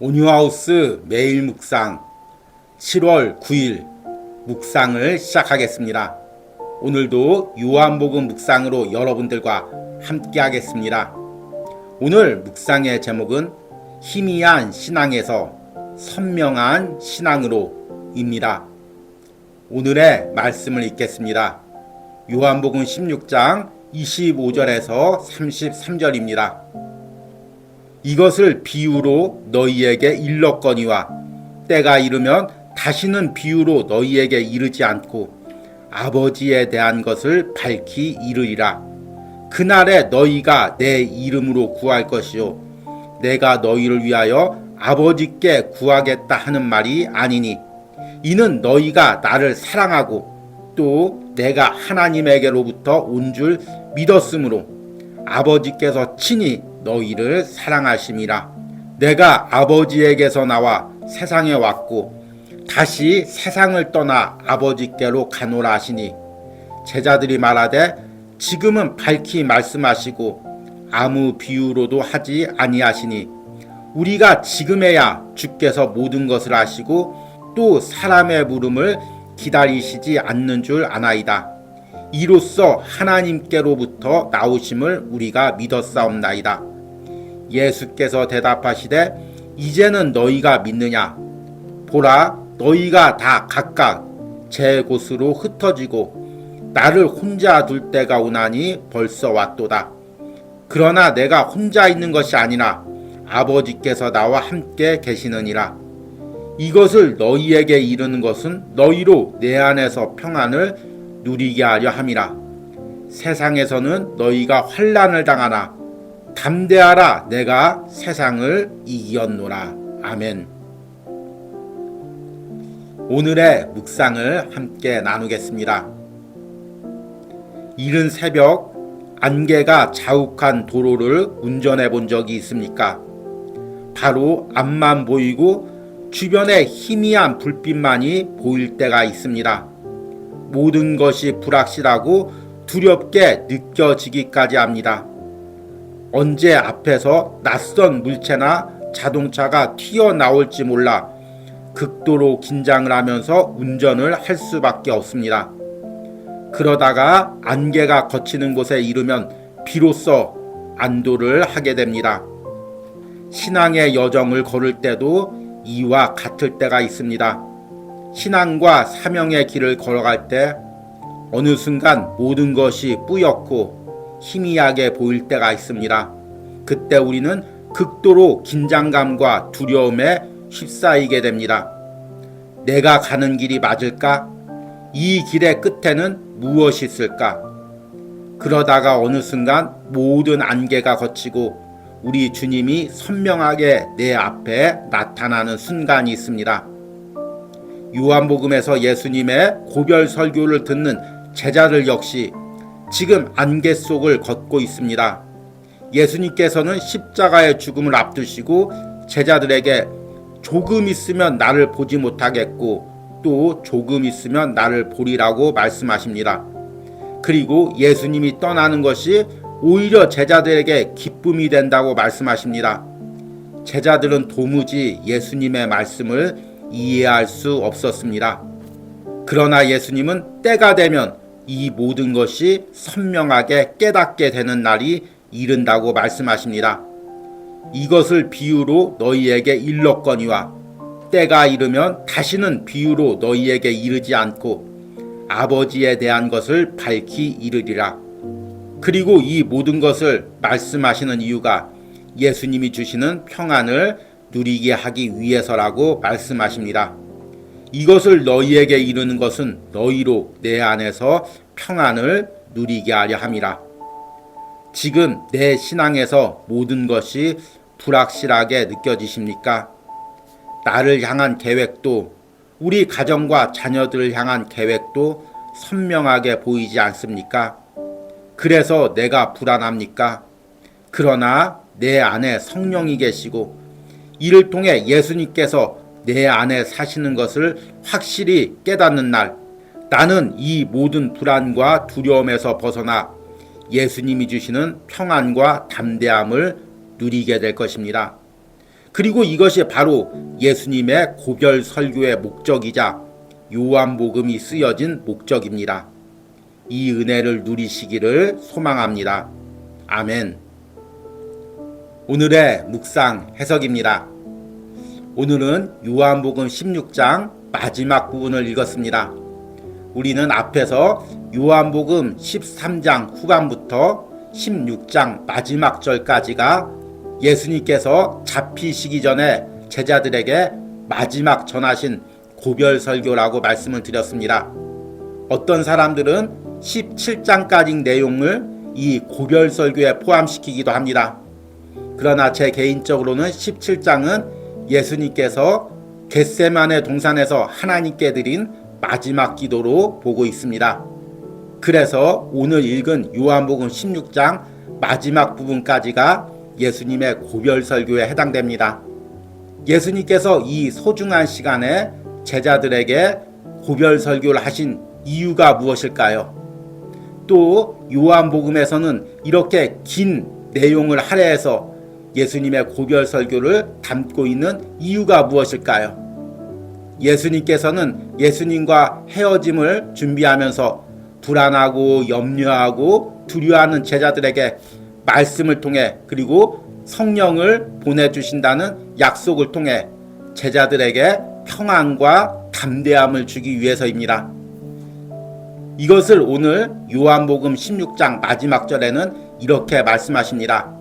온유하우스 매일 묵상 7월 9일 묵상을 시작하겠습니다. 오늘도 요한복음 묵상으로 여러분들과 함께 하겠습니다. 오늘 묵상의 제목은 희미한 신앙에서 선명한 신앙으로입니다. 오늘의 말씀을 읽겠습니다. 요한복음 16장 25절에서 33절입니다. 이것을 비유로 너희에게 일렀거니와 때가 이르면 다시는 비유로 너희에게 이르지 않고 아버지에 대한 것을 밝히 이르리라. 그날에 너희가 내 이름으로 구할 것이요 내가 너희를 위하여 아버지께 구하겠다 하는 말이 아니니 이는 너희가 나를 사랑하고 또 내가 하나님에게로부터 온 줄 믿었으므로 아버지께서 친히 너희를 사랑하심이라. 내가 아버지에게서 나와 세상에 왔고 다시 세상을 떠나 아버지께로 가노라 하시니 제자들이 말하되 지금은 밝히 말씀하시고 아무 비유로도 하지 아니하시니 우리가 지금에야 주께서 모든 것을 아시고 또 사람의 물음을 기다리시지 않는 줄 아나이다. 이로써 하나님께로부터 나오심을 우리가 믿었사옵나이다. 예수께서 대답하시되 이제는 너희가 믿느냐? 보라 너희가 다 각각 제 곳으로 흩어지고 나를 혼자 둘 때가 오나니 벌써 왔도다. 그러나 내가 혼자 있는 것이 아니라 아버지께서 나와 함께 계시느니라. 이것을 너희에게 이르는 것은 너희로 내 안에서 평안을 누리게 하려 함이라. 세상에서는 너희가 환난을 당하나 담대하라 내가 세상을 이겼노라. 아멘. 오늘의 묵상을 함께 나누겠습니다. 이른 새벽 안개가 자욱한 도로를 운전해 본 적이 있습니까? 바로 앞만 보이고 주변에 희미한 불빛만이 보일 때가 있습니다. 모든 것이 불확실하고 두렵게 느껴지기까지 합니다. 언제 앞에서 낯선 물체나 자동차가 튀어나올지 몰라 극도로 긴장을 하면서 운전을 할 수밖에 없습니다. 그러다가 안개가 거치는 곳에 이르면 비로소 안도를 하게 됩니다. 신앙의 여정을 걸을 때도 이와 같을 때가 있습니다. 신앙과 사명의 길을 걸어갈 때 어느 순간 모든 것이 뿌옇고 희미하게 보일 때가 있습니다. 그때 우리는 극도로 긴장감과 두려움에 휩싸이게 됩니다. 내가 가는 길이 맞을까? 이 길의 끝에는 무엇이 있을까? 그러다가 어느 순간 모든 안개가 거치고 우리 주님이 선명하게 내 앞에 나타나는 순간이 있습니다. 요한복음에서 예수님의 고별 설교를 듣는 제자들 역시 지금 안개 속을 걷고 있습니다. 예수님께서는 십자가의 죽음을 앞두시고 제자들에게 조금 있으면 나를 보지 못하겠고 또 조금 있으면 나를 보리라고 말씀하십니다. 그리고 예수님이 떠나는 것이 오히려 제자들에게 기쁨이 된다고 말씀하십니다. 제자들은 도무지 예수님의 말씀을 이해할 수 없었습니다. 그러나 예수님은 때가 되면 이 모든 것이 선명하게 깨닫게 되는 날이 이른다고 말씀하십니다. 이것을 비유로 너희에게 일렀거니와 때가 이르면 다시는 비유로 너희에게 이르지 않고 아버지에 대한 것을 밝히 이르리라. 그리고 이 모든 것을 말씀하시는 이유가 예수님이 주시는 평안을 누리게 하기 위해서라고 말씀하십니다. 이것을 너희에게 이르는 것은 너희로 내 안에서 평안을 누리게 하려 함이라. 지금 내 신앙에서 모든 것이 불확실하게 느껴지십니까? 나를 향한 계획도 우리 가정과 자녀들을 향한 계획도 선명하게 보이지 않습니까? 그래서 내가 불안합니까? 그러나 내 안에 성령이 계시고 이를 통해 예수님께서 내 안에 사시는 것을 확실히 깨닫는 날, 나는 이 모든 불안과 두려움에서 벗어나 예수님이 주시는 평안과 담대함을 누리게 될 것입니다. 그리고 이것이 바로 예수님의 고별 설교의 목적이자 요한복음이 쓰여진 목적입니다. 이 은혜를 누리시기를 소망합니다. 아멘. 오늘의 묵상 해석입니다. 오늘은 요한복음 16장 마지막 부분을 읽었습니다. 우리는 앞에서 요한복음 13장 후반부터 16장 마지막 절까지가 예수님께서 잡히시기 전에 제자들에게 마지막 전하신 고별 설교라고 말씀을 드렸습니다. 어떤 사람들은 17장까지 내용을 이 고별 설교에 포함시키기도 합니다. 그러나 제 개인적으로는 17장은 예수님께서 겟세만의 동산에서 하나님께 드린 마지막 기도로 보고 있습니다. 그래서 오늘 읽은 요한복음 16장 마지막 부분까지가 예수님의 고별 설교에 해당됩니다. 예수님께서 이 소중한 시간에 제자들에게 고별 설교를 하신 이유가 무엇일까요? 또 요한복음에서는 이렇게 긴 내용을 할애해서 예수님의 고별 설교를 담고 있는 이유가 무엇일까요? 예수님께서는 예수님과 헤어짐을 준비하면서 불안하고 염려하고 두려워하는 제자들에게 말씀을 통해 그리고 성령을 보내주신다는 약속을 통해 제자들에게 평안과 담대함을 주기 위해서입니다. 이것을 오늘 요한복음 16장 마지막 절에는 이렇게 말씀하십니다.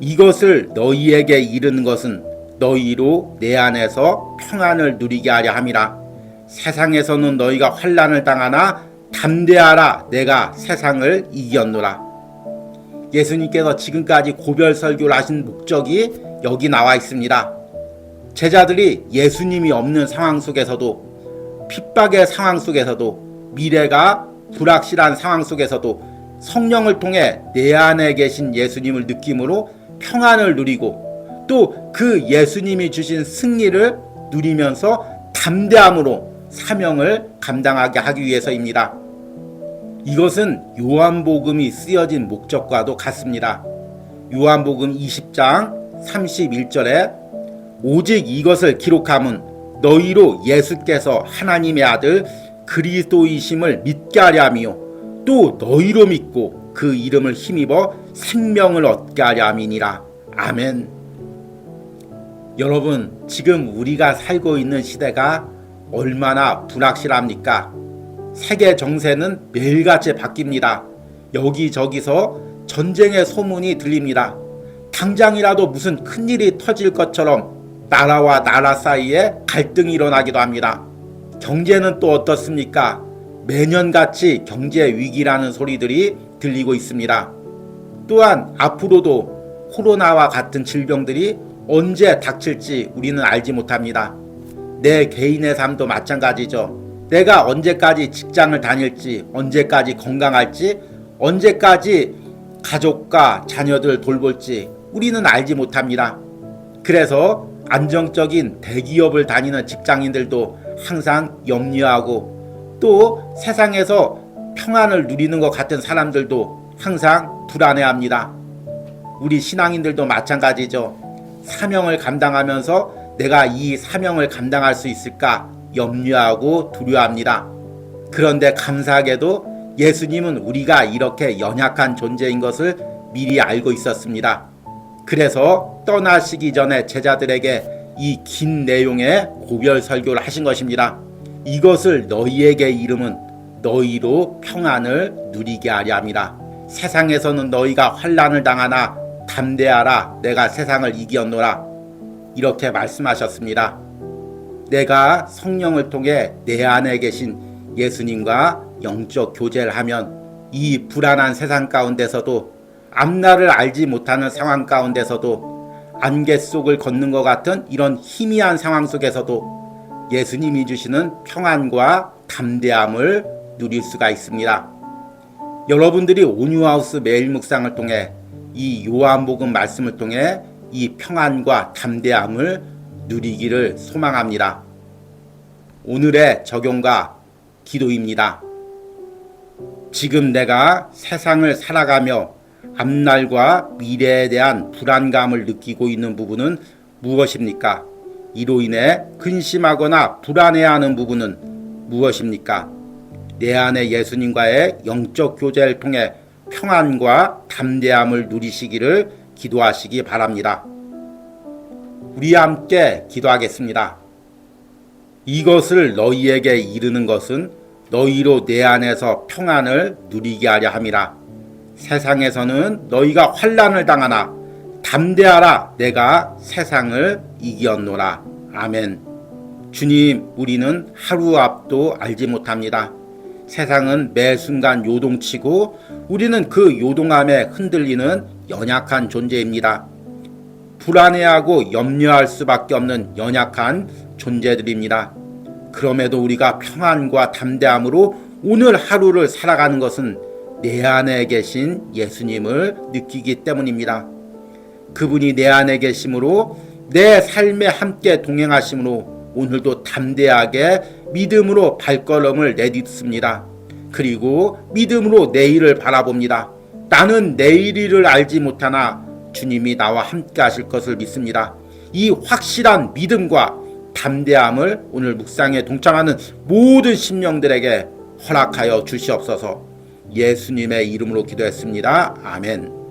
이것을 너희에게 이르는 것은 너희로 내 안에서 평안을 누리게 하려 함이라. 세상에서는 너희가 환란을 당하나 담대하라 내가 세상을 이겼노라. 예수님께서 지금까지 고별 설교를 하신 목적이 여기 나와 있습니다. 제자들이 예수님이 없는 상황 속에서도 핍박의 상황 속에서도 미래가 불확실한 상황 속에서도 성령을 통해 내 안에 계신 예수님을 느낌으로 평안을 누리고 또 그 예수님이 주신 승리를 누리면서 담대함으로 사명을 감당하게 하기 위해서입니다. 이것은 요한복음이 쓰여진 목적과도 같습니다. 요한복음 20장 31절에 오직 이것을 기록함은 너희로 예수께서 하나님의 아들 그리스도이심을 믿게 하려 함이요 또 너희로 믿고 그 이름을 힘입어 생명을 얻게 하려 함이니라. 아멘. 여러분, 지금 우리가 살고 있는 시대가 얼마나 불확실합니까? 세계 정세는 매일같이 바뀝니다. 여기저기서 전쟁의 소문이 들립니다. 당장이라도 무슨 큰일이 터질 것처럼 나라와 나라 사이에 갈등이 일어나기도 합니다. 경제는 또 어떻습니까? 매년같이 경제 위기라는 소리들이 들리고 있습니다. 또한 앞으로도 코로나와 같은 질병들이 언제 닥칠지 우리는 알지 못합니다. 내 개인의 삶도 마찬가지죠. 내가 언제까지 직장을 다닐지, 언제까지 건강할지, 언제까지 가족과 자녀들 돌볼지 우리는 알지 못합니다. 그래서 안정적인 대기업을 다니는 직장인들도 항상 염려하고 또 세상에서 평안을 누리는 것 같은 사람들도 항상 불안해합니다. 우리 신앙인들도 마찬가지죠. 사명을 감당하면서 내가 이 사명을 감당할 수 있을까 염려하고 두려워합니다. 그런데 감사하게도 예수님은 우리가 이렇게 연약한 존재인 것을 미리 알고 있었습니다. 그래서 떠나시기 전에 제자들에게 이 긴 내용의 고별 설교를 하신 것입니다. 이것을 너희에게 이름은 너희로 평안을 누리게 하려 함이라. 세상에서는 너희가 환란을 당하나 담대하라 내가 세상을 이기었노라. 이렇게 말씀하셨습니다. 내가 성령을 통해 내 안에 계신 예수님과 영적 교제를 하면 이 불안한 세상 가운데서도 앞날을 알지 못하는 상황 가운데서도 안개 속을 걷는 것 같은 이런 희미한 상황 속에서도 예수님이 주시는 평안과 담대함을 누릴 수가 있습니다. 여러분들이 온유하우스 매일 묵상을 통해 이 요한복음 말씀을 통해 이 평안과 담대함을 누리기를 소망합니다. 오늘의 적용과 기도입니다. 지금 내가 세상을 살아가며 앞날과 미래에 대한 불안감을 느끼고 있는 부분은 무엇입니까? 이로 인해 근심하거나 불안해하는 부분은 무엇입니까? 내 안에 예수님과의 영적 교제를 통해 평안과 담대함을 누리시기를 기도하시기 바랍니다. 우리 함께 기도하겠습니다. 이것을 너희에게 이르는 것은 너희로 내 안에서 평안을 누리게 하려 함이라. 세상에서는 너희가 환란을 당하나 담대하라 내가 세상을 이겼노라. 아멘. 주님, 우리는 하루 앞도 알지 못합니다. 세상은 매 순간 요동치고 우리는 그 요동함에 흔들리는 연약한 존재입니다. 불안해하고 염려할 수밖에 없는 연약한 존재들입니다. 그럼에도 우리가 평안과 담대함으로 오늘 하루를 살아가는 것은 내 안에 계신 예수님을 느끼기 때문입니다. 그분이 내 안에 계심으로 내 삶에 함께 동행하심으로 오늘도 담대하게 믿음으로 발걸음을 내딛습니다. 그리고 믿음으로 내일을 바라봅니다. 나는 내일을 알지 못하나 주님이 나와 함께 하실 것을 믿습니다. 이 확실한 믿음과 담대함을 오늘 묵상에 동참하는 모든 심령들에게 허락하여 주시옵소서 예수님의 이름으로 기도했습니다. 아멘.